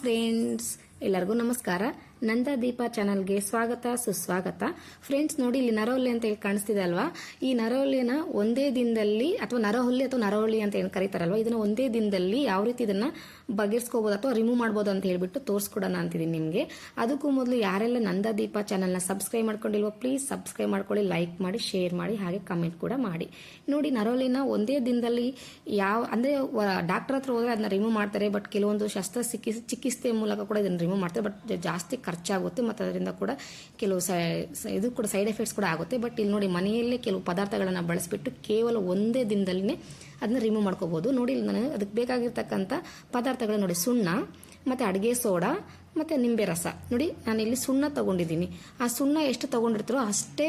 Friends ಎಲ್ಲರಿಗೂ ನಮಸ್ಕಾರ. ನಂದ ದೀಪ ಚಾನಲ್ಗೆ ಸ್ವಾಗತ, ಸುಸ್ವಾಗತ. ಫ್ರೆಂಡ್ಸ್, ನೋಡಿ ಇಲ್ಲಿ ನರವಲ್ಲಿ ಅಂತ ಹೇಳಿ ಕಾಣಿಸ್ತಿದೆ ಅಲ್ವಾ? ಈ ನರವಲ್ಲಿನ ಒಂದೇ ದಿನದಲ್ಲಿ ಅಥವಾ ನರಹುಲ್ಲಿ ಅಥವಾ ನರವಳ್ಳಿ ಅಂತ ಏನು ಕರೀತಾರಲ್ವಾ? ಇದನ್ನ ಒಂದೇ ದಿನದಲ್ಲಿ ಯಾವ ರೀತಿ ಇದನ್ನ ಬಗೆಹರಿಸ್ಕೋಬಹುದು ಅಥವಾ ರಿಮೂವ್ ಮಾಡ್ಬೋದು ಅಂತ ಹೇಳಿಬಿಟ್ಟು ತೋರಿಸ್ಕೊಡೋಣ ಅಂತಿದ್ದೀನಿ ನಿಮಗೆ. ಅದಕ್ಕೂ ಮೊದಲು ಯಾರೆಲ್ಲ ನಂದ ದೀಪ ಚಾನಲ್ನ ಸಬ್ಸ್ಕ್ರೈಬ್ ಮಾಡ್ಕೊಂಡಿಲ್ವೋ ಪ್ಲೀಸ್ ಸಬ್ಸ್ಕ್ರೈಬ್ ಮಾಡ್ಕೊಳ್ಳಿ ಲೈಕ್ ಮಾಡಿ ಶೇರ್ ಮಾಡಿ, ಹಾಗೆ ಕಮೆಂಟ್ ಕೂಡ ಮಾಡಿ. ನೋಡಿ ನರಹುಲಿನ ಒಂದೇ ದಿನದಲ್ಲಿ ಯಾವ, ಅಂದರೆ ಡಾಕ್ಟರ್ ಹತ್ರ ಹೋದ್ರೆ ಅದನ್ನ ರಿಮೂವ್ ಮಾಡ್ತಾರೆ ಬಟ್ ಕೆಲವೊಂದು ಶಸ್ತ್ರ ಚಿಕಿತ್ಸೆ ಮೂಲಕ ಕೂಡ ಇದನ್ನು ರಿಮೂವ್ ಮಾಡ್ತಾರೆ ಬಟ್ ಜಾಸ್ತಿ ಖರ್ಚಾಗುತ್ತೆ, ಮತ್ತು ಅದರಿಂದ ಕೂಡ ಕೆಲವು ಇದು ಕೂಡ ಸೈಡ್ ಎಫೆಕ್ಟ್ಸ್ ಕೂಡ ಆಗುತ್ತೆ. ಬಟ್ ಇಲ್ಲಿ ನೋಡಿ ಮನೆಯಲ್ಲೇ ಕೆಲವು ಪದಾರ್ಥಗಳನ್ನು ಬಳಸಿಬಿಟ್ಟು ಕೇವಲ ಒಂದೇ ದಿನದಲ್ಲಿನೇ ಅದನ್ನ ರಿಮೂವ್ ಮಾಡ್ಕೋಬಹುದು ನೋಡಿ ಇಲ್ಲಿ ನಾನು ಅದಕ್ಕೆ ಬೇಕಾಗಿರ್ತಕ್ಕಂಥ ಪದಾರ್ಥಗಳು ನೋಡಿ, ಸುಣ್ಣ, ಮತ್ತು ಅಡುಗೆ ಸೋಡಾ ಮತ್ತು ನಿಂಬೆ ರಸ. ನೋಡಿ ನಾನು ಇಲ್ಲಿ ಸುಣ್ಣ ತಗೊಂಡಿದ್ದೀನಿ. ಆ ಸುಣ್ಣ ಎಷ್ಟು ತಗೊಂಡಿರ್ತೀರೋ ಅಷ್ಟೇ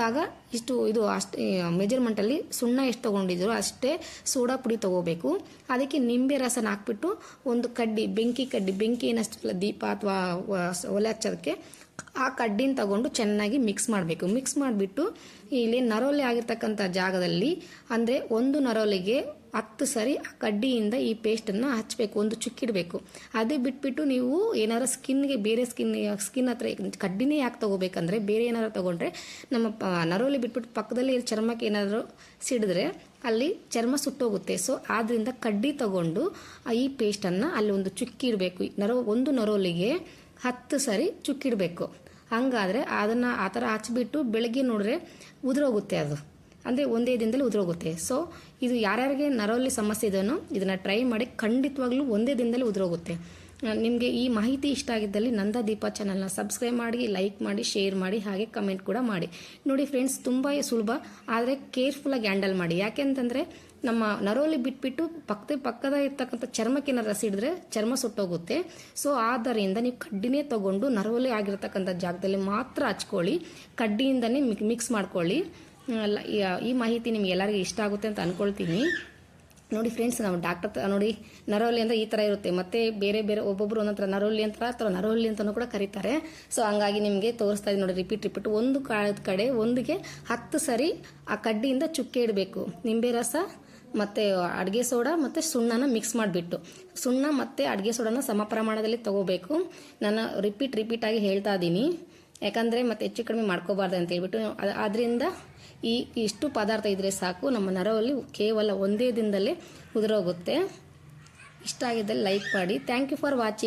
ಭಾಗ ಇಷ್ಟು ಇದು ಅಷ್ಟೇ ಮೆಜರ್ಮೆಂಟಲ್ಲಿ ಸುಣ್ಣ ಎಷ್ಟು ತಗೊಂಡಿದ್ದೀರೋ ಅಷ್ಟೇ ಸೋಡಾ ಪುಡಿ ತೊಗೋಬೇಕು. ಅದಕ್ಕೆ ನಿಂಬೆ ರಸನ ಹಾಕ್ಬಿಟ್ಟು ಒಂದು ಕಡ್ಡಿ, ಬೆಂಕಿ ಕಡ್ಡಿ, ಬೆಂಕಿ ಏನಷ್ಟು ದೀಪ ಅಥವಾ ಒಲೆ ಹಚ್ಚೋದಕ್ಕೆ ಆ ಕಡ್ಡಿನ ತಗೊಂಡು ಚೆನ್ನಾಗಿ ಮಿಕ್ಸ್ ಮಾಡಬೇಕು. ಮಿಕ್ಸ್ ಮಾಡಿಬಿಟ್ಟು ಇಲ್ಲಿ ನರೋಲೆ ಆಗಿರ್ತಕ್ಕಂಥ ಜಾಗದಲ್ಲಿ ಅಂದರೆ ಒಂದು ನರೋಲೆಗೆ ಹತ್ತು ಸರಿ ಆ ಕಡ್ಡಿಯಿಂದ ಈ ಪೇಸ್ಟನ್ನು ಹಚ್ಚಬೇಕು ಒಂದು ಚುಕ್ಕಿಡಬೇಕು. ಅದೇ ಬಿಟ್ಬಿಟ್ಟು ನೀವು ಏನಾರು ಸ್ಕಿನ್ಗೆ ಬೇರೆ ಸ್ಕಿನ್ ಸ್ಕಿನ್ ಹತ್ರ ಕಡ್ಡಿನೇ ಯಾಕೆ ತೊಗೋಬೇಕಂದ್ರೆ ಬೇರೆ ಏನಾರು ತೊಗೊಂಡ್ರೆ ನಮ್ಮ ನರೋಲಿ ಬಿಟ್ಬಿಟ್ಟು ಪಕ್ಕದಲ್ಲಿ ಚರ್ಮಕ್ಕೆ ಏನಾದರೂ ಸಿಡಿದ್ರೆ ಅಲ್ಲಿ ಚರ್ಮ ಸುಟ್ಟೋಗುತ್ತೆ. ಸೊ ಆದ್ದರಿಂದ ಕಡ್ಡಿ ತಗೊಂಡು ಈ ಪೇಸ್ಟನ್ನು ಅಲ್ಲಿ ಒಂದು ಚುಕ್ಕಿಡಬೇಕು ನರೋ, ಒಂದು ನರೋಲಿಗೆ ಹತ್ತು ಸರಿ ಚುಕ್ಕಿಡಬೇಕು. ಹಂಗಾದರೆ ಅದನ್ನು ಆ ಥರ ಹಚ್ಚಿಬಿಟ್ಟು ಬೆಳಗ್ಗೆ ನೋಡಿದ್ರೆ ಉದುರೋಗುತ್ತೆ ಅದು. ಅಂದರೆ ಒಂದೇ ದಿನದಲ್ಲಿ ಉದುರೋಗುತ್ತೆ. ಸೊ ಇದು ಯಾರ್ಯಾರಿಗೆ ನರವಲ್ಲಿ ಸಮಸ್ಯೆ ಇದೆಯೋ ಇದನ್ನು ಟ್ರೈ ಮಾಡಿ ಖಂಡಿತವಾಗ್ಲೂ ಒಂದೇ ದಿನದಲ್ಲಿ ಉದುರೋಗುತ್ತೆ. ನಿಮಗೆ ಈ ಮಾಹಿತಿ ಇಷ್ಟ ಆಗಿದ್ದಲ್ಲಿ ನಂದ ದೀಪ ಚಾನಲ್ನ ಸಬ್ಸ್ಕ್ರೈಬ್ ಮಾಡಿ ಲೈಕ್ ಮಾಡಿ ಶೇರ್ ಮಾಡಿ, ಹಾಗೆ ಕಮೆಂಟ್ ಕೂಡ ಮಾಡಿ. ನೋಡಿ ಫ್ರೆಂಡ್ಸ್ ತುಂಬ ಸುಲಭ, ಆದರೆ ಕೇರ್ಫುಲ್ಲಾಗಿ ಹ್ಯಾಂಡಲ್ ಮಾಡಿ. ಯಾಕೆಂತಂದರೆ ನಮ್ಮ ನರೋಲಿ ಬಿಟ್ಬಿಟ್ಟು ಪಕ್ಕದ ಪಕ್ಕದ ಇರ್ತಕ್ಕಂಥ ಚರ್ಮಕ್ಕಿನ ರಸ ಹಿಡಿದ್ರೆ ಚರ್ಮ ಸುಟ್ಟೋಗುತ್ತೆ. ಸೊ ಆದ್ದರಿಂದ ನೀವು ಕಡ್ಡಿನೇ ತಗೊಂಡು ನರೋಲಿ ಆಗಿರ್ತಕ್ಕಂಥ ಜಾಗದಲ್ಲಿ ಮಾತ್ರ ಹಚ್ಕೊಳ್ಳಿ. ಕಡ್ಡಿಯಿಂದನೇ ಮಿಕ್ಸ್ ಮಾಡ್ಕೊಳ್ಳಿ. ಈ- ಮಾಹಿತಿ ನಿಮ್ಗೆ ಎಲ್ಲರಿಗೂ ಇಷ್ಟ ಆಗುತ್ತೆ ಅಂತ ಅನ್ಕೊಳ್ತೀನಿ. ನೋಡಿ ಫ್ರೆಂಡ್ಸ್ ನಾವು ಡಾಕ್ಟರ್ ನೋಡಿ ನರವಲ್ಲಿ ಅಂದ್ರೆ ಈ ಥರ ಇರುತ್ತೆ. ಮತ್ತೆ ಬೇರೆ ಬೇರೆ ಒಬ್ಬೊಬ್ರು ಒಂದೊಂಥರ ನರವಲ್ಲಿ ಅಂತ ಅಥವಾ ನರವಲ್ಲಿ ಅಂತಲೂ ಕೂಡ ಕರೀತಾರೆ. ಸೊ ಹಂಗಾಗಿ ನಿಮಗೆ ತೋರಿಸ್ತಾ ಇದ್ದೀನಿ ನೋಡಿ ರಿಪೀಟ್ ರಿಪೀಟ್ ಒಂದು ಕಡೆ ಒಂದಿಗೆ ಹತ್ತು ಸರಿ ಆ ಕಡ್ಡಿಯಿಂದ ಚುಕ್ಕೆ ಇಡಬೇಕು. ನಿಂಬೆ ರಸ, ಮತ್ತು ಅಡುಗೆ ಸೋಡಾ, ಮತ್ತು ಸುಣ್ಣನ ಮಿಕ್ಸ್ ಮಾಡಿಬಿಟ್ಟು. ಸುಣ್ಣ ಮತ್ತು ಅಡುಗೆ ಸೋಡಾನ ಸಮ ಪ್ರಮಾಣದಲ್ಲಿ ತಗೋಬೇಕು. ನಾನು ರಿಪೀಟ್ ರಿಪೀಟ್ ಆಗಿ ಹೇಳ್ತಾ ಇದ್ದೀನಿ. ಯಾಕಂದರೆ ಮತ್ತೆ ಹೆಚ್ಚು ಕಡಿಮೆ ಮಾಡ್ಕೋಬಾರ್ದು ಅಂತ ಹೇಳ್ಬಿಟ್ಟು, ಅದ್- ಆದ್ರಿಂದ ಈ ಇಷ್ಟು ಪದಾರ್ಥ ಇದ್ರೆ ಸಾಕು. ನಮ್ಮ ನರವಲ್ಲಿ ಕೇವಲ ಒಂದೇ ದಿನದಲ್ಲೇ ಉದುರೋಗುತ್ತೆ. ಇಷ್ಟ ಆಗಿದ್ದಲ್ಲಿ ಲೈಕ್ ಮಾಡಿ. Thank you for watching